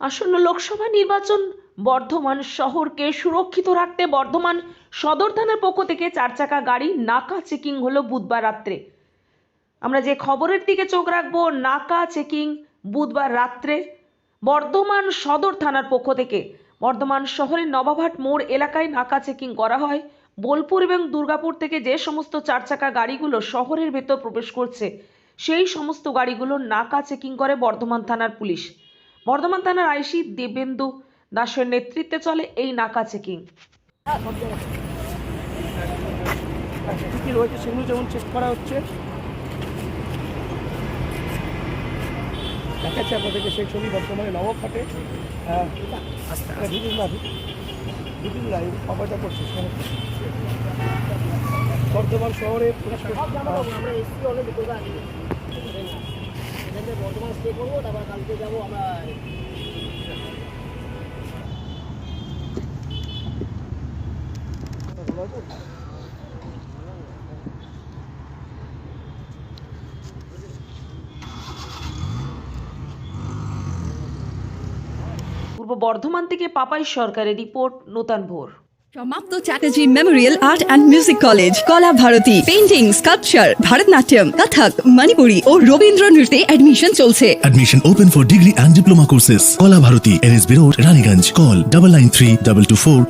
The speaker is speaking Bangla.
আসন্ন লোকসভা নির্বাচন বর্ধমান শহরকে সুরক্ষিত রাখতে বর্ধমান সদর থানার পক্ষ থেকে চার চাকা গাড়ি নাকা চেকিং হলো বুধবার রাত্রে। আমরা যে খবরের দিকে চোখ রাখব, নাকা চেকিং বুধবার রাত্রে বর্ধমান সদর থানার পক্ষ থেকে। বর্ধমান শহরের নবাবহাট মোড় এলাকায় নাকা চেকিং করা হয়। বোলপুর এবং দুর্গাপুর থেকে যে সমস্ত চার চাকা গাড়িগুলো শহরের ভেতর প্রবেশ করছে, সেই সমস্ত গাড়িগুলো নাকা চেকিং করে বর্ধমান থানার পুলিশ। বর্ধমান থানার আইসি দেবেন্দু দাসের নেতৃত্বে চলে এই নাকা চেকিং। কী রয়েছে? সেগুলো যেমন চেক করা হচ্ছে। দেখাচ্ছে আপনাদেরকে সেই ছবি বর্তমানে নবঘাটে ঢুকুন না ঢুকুন না অপায়টা করছে বর্ধমান শহরে বর্তমান স্টে করব তারপর কালকে যাব আমরা পূর্ব বর্ধমান থেকে পাপাই সরকারের রিপোর্ট নূতন ভোর সমাপ্ত Chatterjee memorial art and music college Kala Bharati painting sculpture Bharatanatyam Kathak Manipuri ও রবীন্দ্র নৃত্যে অ্যাডমিশন চলছে Admission open for degree and diploma courses. Kola Bharati, NSB Road, Raniganj. Call double nine three double two four